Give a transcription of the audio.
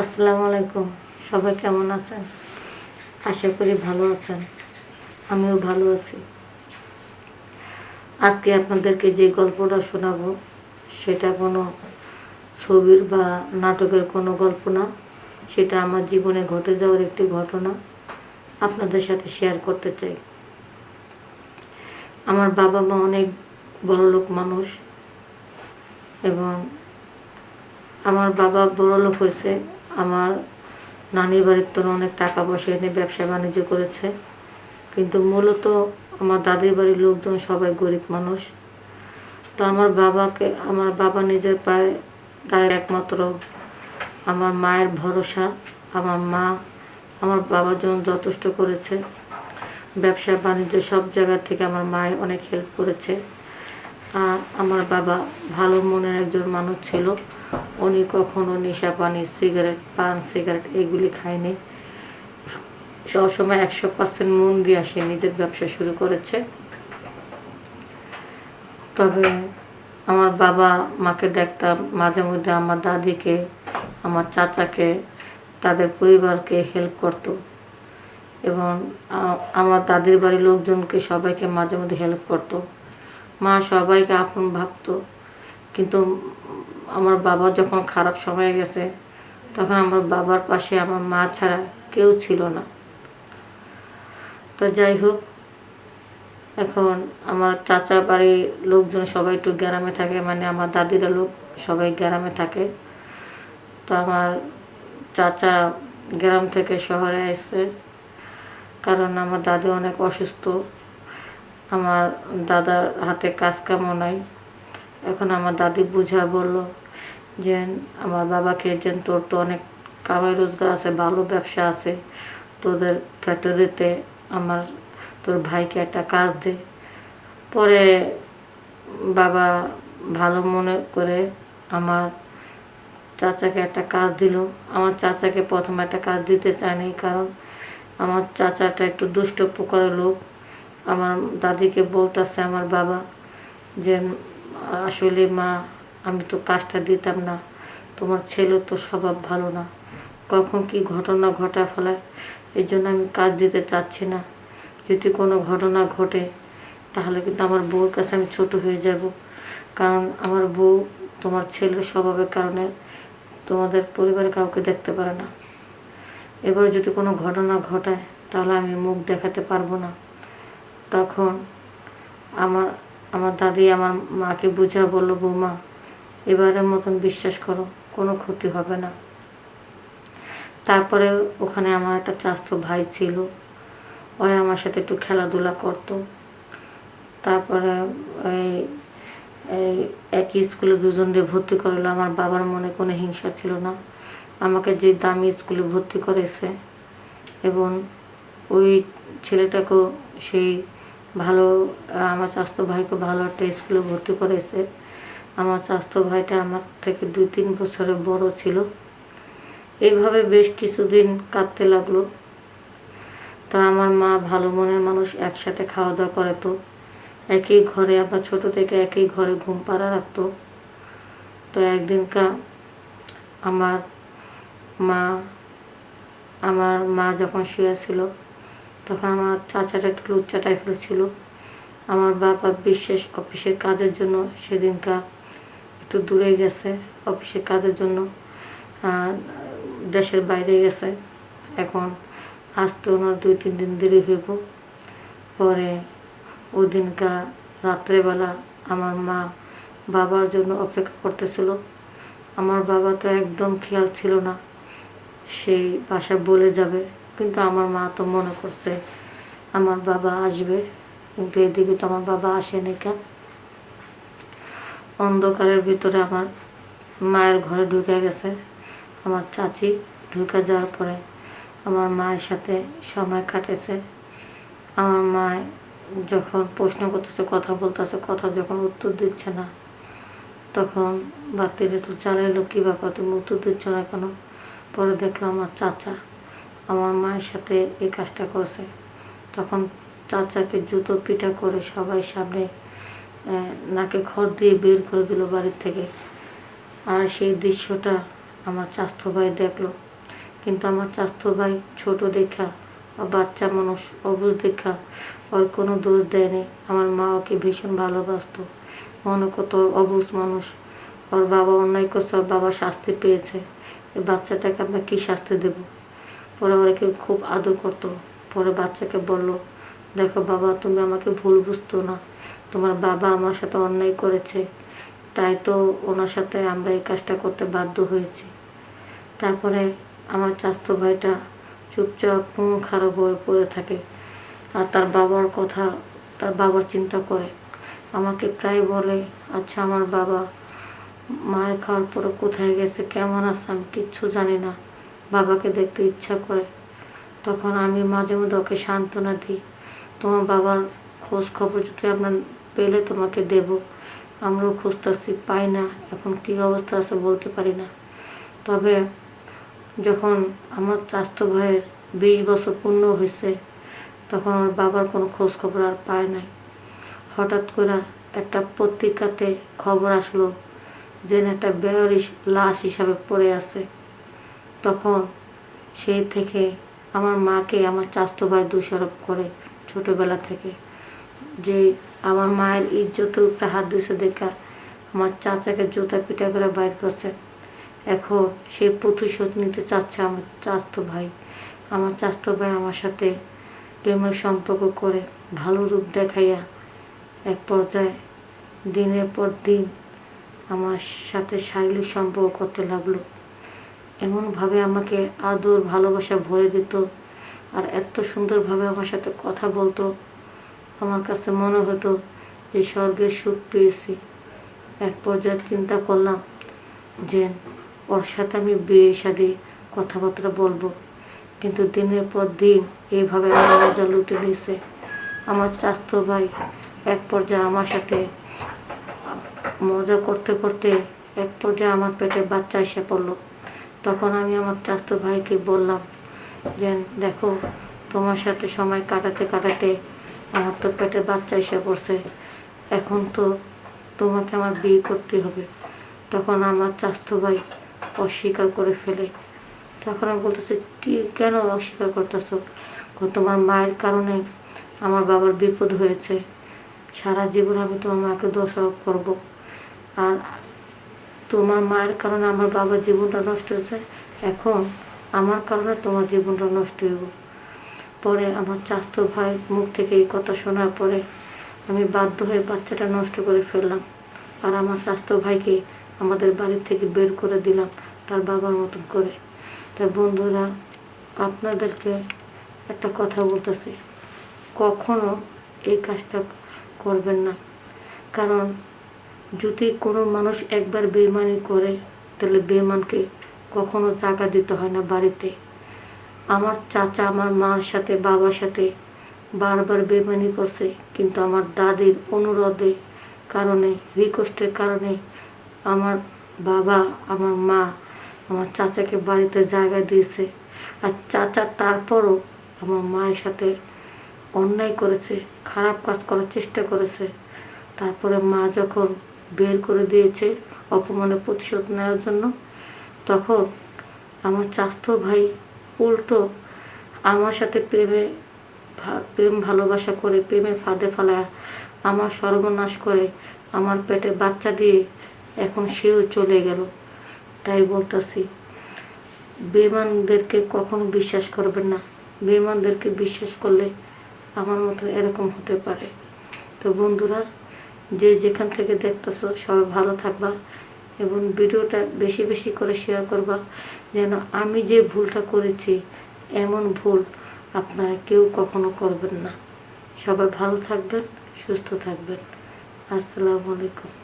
আসসালামু আলাইকুম। সবাই কেমন আছেন? আশা করি ভালো আছেন। আমিও ভালো আছি। আজকে আপনাদেরকে যে গল্পটা শোনাবো, সেটা কোনো ছবির বা নাটকের কোনো গল্প না। সেটা আমার জীবনে ঘটে যাওয়ার একটি ঘটনা আপনাদের সাথে শেয়ার করতে চাই। আমার বাবা মা অনেক বড়লোক মানুষ এবং আমার বাবা বড়লোক হয়েছে আমার নানির বাড়ির তো অনেক টাকা পয়সা এনে ব্যবসা বাণিজ্য করেছে। কিন্তু মূলত আমার দাদির বাড়ির লোকজন সবাই গরিব মানুষ। তো আমার বাবাকে, আমার বাবা নিজের পায়ে দাঁড়ায় একমাত্র আমার মায়ের ভরসা, আমার মা, আমার বাবার জন্য যথেষ্ট করেছে। ব্যবসা বাণিজ্য সব জায়গা থেকে আমার মায়ে অনেক হেল্প করেছে। আমার বাবা ভালো মনের একজন মানুষ ছিল। উনি কখনো নেশা, পানি, সিগারেট, পান, সিগারেট এগুলি খায়নি। সবসময় একশো পার্সেন্ট মন দিয়ে সে নিজের ব্যবসা শুরু করেছে। তবে আমার বাবা মাকে দেখতাম, মাঝে মধ্যে আমার দাদিকে, আমার চাচাকে, তাদের পরিবারকে হেল্প করত। এবং আমার দাদির বাড়ির লোকজনকে সবাইকে মাঝে মধ্যে হেল্প করতো। মা সবাইকে আপন ভাবতো। কিন্তু আমার বাবা যখন খারাপ সময় গেছে, তখন আমার বাবার পাশে আমার মা ছাড়া কেউ ছিল না। তো যাই হোক, এখন আমার চাচা বাড়ির লোকজন সবাই একটু গ্রামে থাকে মানে আমার দাদিরা লোক সবাই গ্রামে থাকে। তো আমার চাচা গ্রাম থেকে শহরে আসছে কারণ আমার দাদি অনেক অসুস্থ। আমার দাদার হাতে কাজ কামও নাই। এখন আমার দাদি বুঝা বলল যে, আমার বাবাকে যে তোর তো অনেক কামাই রোজগার আছে, ভালো ব্যবসা আছে। তোদের ফ্যাক্টরিতে আমার, তোর ভাইকে একটা কাজ দে। পরে বাবা ভালো মনে করে আমার চাচাকে একটা কাজ দিল। আমার চাচাকে প্রথমে একটা কাজ দিতে চায়নি, কারণ আমার চাচাটা একটু দুষ্ট প্রকারের লোক। আমার দাদিকে বলতেছে আমার বাবা যে, আসলে মা, আমি তো কাজটা দিতাম না। তোমার ছেলে তো স্বভাব ভালো না। কখন কি ঘটনা ঘটা ফেলায় এই জন্য আমি কাজ দিতে চাচ্ছি না। যদি কোনো ঘটনা ঘটে, তাহলে কিন্তু আমার বউর কাছে আমি ছোট হয়ে যাব। কারণ আমার বউ তোমার ছেলের স্বভাবের কারণে তোমাদের পরিবারে কাউকে দেখতে পারে না। এবার যদি কোনো ঘটনা ঘটায়, তাহলে আমি মুখ দেখাতে পারব না। তখন আমার আমার দাদি আমার মাকে বুঝা বলল, বৌমা, এবারের মতন বিশ্বাস করো, কোনো ক্ষতি হবে না। তারপরে ওখানে আমার একটা চাস্তো ভাই ছিল, ওই আমার সাথে একটু খেলাধুলা করতো। তারপরে এই এই একই স্কুলে দুজন দিয়ে ভর্তি করল, আমার বাবার মনে কোনো হিংসা ছিল না। আমাকে যে দামি স্কুলে ভর্তি করেছে এবং ওই ছেলেটাকেও সেই ভালো, আমার চাস্তো ভাইকে ভালো একটা স্কুলে ভর্তি করেছে। আমার চাস্তো ভাইটা আমার থেকে দুই তিন বছরের বড় ছিল। এইভাবে বেশ কিছুদিন কাটতে লাগল। তা আমার মা ভালো মনের মানুষ, একসাথে খাওয়া দাওয়া করে তো। একই ঘরে, আমরা ছোট থেকে একই ঘরে ঘুম পাড়া রাখতো। তো একদিনকা আমার মা আমার মা যখন শুয়েছিল তখন আমার চাচাটা একটু লুচ্চা টাইপের ছিল। আমার বাবা বিশেষ অফিসের কাজের জন্য সেদিনকা একটু দূরে গেছে অফিসের কাজের জন্য দেশের বাইরে গেছে। এখন আসতে ওনার দুই, তিন দিন দেরি হইব পরে ওই দিনকা রাত্রেবেলা আমার মা বাবার জন্য অপেক্ষা করতেছিল। আমার বাবা তো একদম খেয়াল ছিল না, সেই বাসা বলে যাবে। কিন্তু আমার মা তো মনে করছে আমার বাবা আসবে, কিন্তু এদিকে তো আমার বাবা আসেনি কেন? অন্ধকারের ভিতরে আমার মায়ের ঘরে ঢুকে গেছে। আমার চাচি ঢুকে যাওয়ার পরে আমার মায়ের সাথে সময় কাটেছে। আমার মা যখন প্রশ্ন করতেছে, কথা বলতেছে, কথা যখন উত্তর দিচ্ছে না, তখন বাতির একটু জ্বালাইলো কী ব্যাপার? তুমি উত্তর দিচ্ছ না কেন? পরে দেখল আমার চাচা আমার মায়ের সাথে এই কাজটা করেছে। তখন চাচাকে জুতো পিটা করে সবাই সামনে নাকে খড় দিয়ে বের করে দিল বাড়ির থেকে। আর সেই দৃশ্যটা আমার স্বাস্থ্য ভাই দেখল। কিন্তু আমার স্বাস্থ্য ভাই ছোট দেখা বাচ্চা মানুষ অবুঝ দেখা, ওর কোনো দোষ দেয়নি। আমার মা ওকে ভীষণ ভালোবাসতো। মনে কত অবুঝ মানুষ। ওর বাবা অন্যায় করছে, ওর বাবা শাস্তি পেয়েছে। এই বাচ্চাটাকে আমরা কী শাস্তি দেব? পরে ওরাকে খুব আদর করতো। পরে বাচ্চাকে বলল, দেখো বাবা, তুমি আমাকে ভুল বুঝতো না। তোমার বাবা আমার সাথে অন্যায় করেছে। তাই তো ওনার সাথে আমরা এই কাজটা করতে বাধ্য হয়েছি। তারপরে আমার চাস্তো ভাইটা চুপচাপ মন খারাপ হয়ে পড়ে থাকে। আর তার বাবার কথা, তার বাবার চিন্তা করে। আমাকে প্রায় বলে আচ্ছা আমার বাবা মায়ের খাওয়ার পরে কোথায় গেছে? কেমন আছে? আমি কিচ্ছু জানি না। বাবাকে দেখতে ইচ্ছা করে। তখন আমি মাঝে মধ্যে ওকে সান্ত্বনা দিই। তোমার বাবার খোঁজ খবর যদি আমরা পেলে তোমাকে দেব। আমরাও খুঁজতেছি, পাই না। এখন কী অবস্থা আছে বলতে পারি না। তবে যখন আমার স্বাস্থ্য ভাইয়ের বিশ বছর পূর্ণ হয়েছে, তখন ওর বাবার কোনো খোঁজ খবর আর পায় নাই। হঠাৎ করে একটা পত্রিকাতে খবর আসলো যে একটা বেয়ারিশ লাশ হিসাবে পড়ে আছে। তখন সেই থেকে আমার মাকে আমার চাস্তো ভাই দোষারোপ করে ছোটোবেলা থেকে। যে আমার মায়ের ইজ্জতের উপরে হাত দিছে দেখা আমার চাচাকে জুতা পিটা করে বাইর করছে। এখন সেই প্রতিশোধ নিতে চাচ্ছে আমার চাস্তো ভাই। আমার চাস্তো ভাই আমার সাথে প্রেমের সম্পর্ক করে ভালো রূপ দেখাইয়া এক পর্যায়ে দিনের পর দিন আমার সাথে শারীরিক সম্পর্ক করতে লাগল। এমনভাবে আমাকে আদর, ভালোবাসা ভরে দিত আর এত সুন্দরভাবে আমার সাথে কথা বলতো। আমার কাছে মনে হতো যে স্বর্গের সুখ পেয়েছি। এক পর্যায়ে চিন্তা করলাম যে ওর সাথে আমি বিয়ে শাদি কথাবার্তা বলব। কিন্তু দিনের পর দিন এইভাবে আমার মজা লুটে নিয়েছে। আমার চাস্তো ভাই এক পর্যায়ে আমার সাথে মজা করতে করতে এক পর্যায়ে আমার পেটে বাচ্চা এসে পড়ল। তখন আমি আমার চাস্তো ভাইকে বললাম যে দেখো, তোমার সাথে সময় কাটাতে কাটাতে আমার তো পেটে বাচ্চা এসে পড়ছে। এখন তো তোমাকে আমার বিয়ে করতে হবে। তখন আমার চাস্তো ভাই অস্বীকার করে ফেলে। তখন আমি বলতেছি, কি, কেন অস্বীকার করতেছো? তোমার মায়ের কারণে আমার বাবার বিপদ হয়েছে। সারা জীবন আমি তোমার মাকে দোষারোপ করব। আর তোমার মায়ের কারণে আমার বাবার জীবনটা নষ্ট হয়েছে। এখন আমার কারণে তোমার জীবনটা নষ্ট হইব পরে আমার চাস্তো ভাই মুখ থেকে এই কথা শোনার পরে আমি বাধ্য হয়ে বাচ্চাটা নষ্ট করে ফেললাম। আর আমার চাস্তো ভাইকে আমাদের বাড়ির থেকে বের করে দিলাম তার বাবার মতন করে। তাই বন্ধুরা, আপনাদেরকে একটা কথা বলতেছি, কখনো এই কাজটা করবেন না। কারণ যদি কোনো মানুষ একবার বেমানি করে, তাহলে বেমানকে কখনো জায়গা দিতে হয় না বাড়িতে। আমার চাচা, আমার মার সাথে, বাবার সাথে বারবার বেমানি করছে, কিন্তু আমার দাদির অনুরোধে কারণে রিকোয়েস্টের কারণে আমার বাবা, আমার মা আমার চাচাকে বাড়িতে জায়গা দিয়েছে। আর চাচা তারপরও আমার মায়ের সাথে অন্যায় করেছে, খারাপ কাজ করার চেষ্টা করেছে। তারপরে মা যখন বের করে দিয়েছে অপমানের প্রতিশোধ নেওয়ার জন্য। তখন আমার চাস্তো ভাই উল্টো আমার সাথে প্রেমে প্রেম ভালোবাসা করে, প্রেমে ফাঁদে ফেলায়, আমার সর্বনাশ করে, আমার পেটে বাচ্চা দিয়ে এখন সেও চলে গেল। তাই বলতাছি বেমানদেরকে কখনো বিশ্বাস করবেন না। বেমানদেরকে বিশ্বাস করলে আমার মতো এরকম হতে পারে। তো বন্ধুরা যে যেখান থেকে দেখতেছো, সবাই ভালো থাকবা এবং ভিডিওটা বেশি বেশি করে শেয়ার করবা যেন আমি যে ভুলটা করেছি, এমন ভুল আপনারা কেউ কখনো করবেন না। সবাই ভালো থাকবেন, সুস্থ থাকবেন। আসসালামু আলাইকুম।